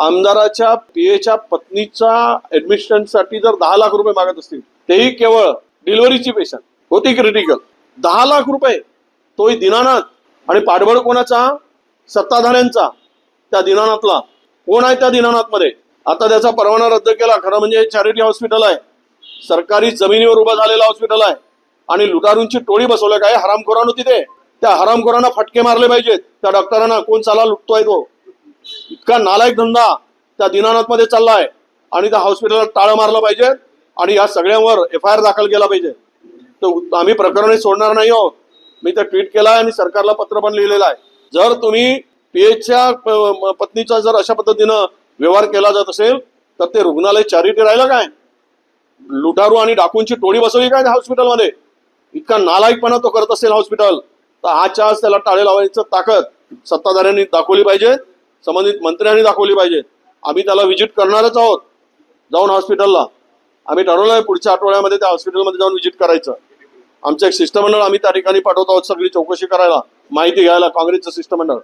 आमदाराच्या पीएच्या पत्नीच्या ऍडमिशनसाठी जर दहा लाख रुपये मागत असतील तेही केवळ डिलिव्हरीची पेशंट होती क्रिटिकल दहा लाख रुपये तोही दिनानाथ आणि पाठबळ कोणाचा? सत्ताधाऱ्यांचा. त्या दिनानाथला. कोण आहे त्या दिनानाथमध्ये? आता त्याचा परवाना रद्द केला. खरं म्हणजे चॅरिटी हॉस्पिटल आहे. सरकारी जमिनीवर उभं झालेलं हॉस्पिटल आहे. आणि लुटारूंची टोळी बसवल्या काय हरामखोरानं तिथे. त्या हरामखोरांना फटके मारले पाहिजेत. त्या डॉक्टरांना कोण चाला लुटतोय तो? इतका नालायक धंदा त्या दिनानाथमध्ये चाललाय. आणि त्या हॉस्पिटलला टाळं मारलं पाहिजे आणि या सगळ्यांवर एफ आय आर दाखल केला पाहिजे. तर आम्ही प्रकरणे सोडणार नाही आहोत. मी तर ट्विट केलाय आणि सरकारला पत्र पण लिहिलेलं आहे. जर तुम्ही पीएचच्या पत्नीचा जर अशा पद्धतीनं व्यवहार केला जात असेल तर ते रुग्णालय चॅरिटी राहिलं काय? लुटारू आणि डाकूंची टोळी बसवली काय त्या हॉस्पिटलमध्ये? इतका नालायकपणा तो करत असेल हॉस्पिटल. तर आजच्या आज त्याला टाळे लावायचं ताकद सत्ताधाऱ्यांनी दाखवली पाहिजे. संबंधित मंत्र्यांनी दाखवली पाहिजे. आम्ही त्याला व्हिजिट करणारच आहोत. जाऊन हॉस्पिटलला आम्ही ठरवलं आहे पुढच्या आठवड्यामध्ये त्या हॉस्पिटलमध्ये जाऊन व्हिजिट करायचं. आमचं एक शिष्टमंडळ आम्ही त्या ठिकाणी पाठवत आहोत सगळी चौकशी करायला. माहिती घ्यायला काँग्रेसचं शिष्टमंडळ.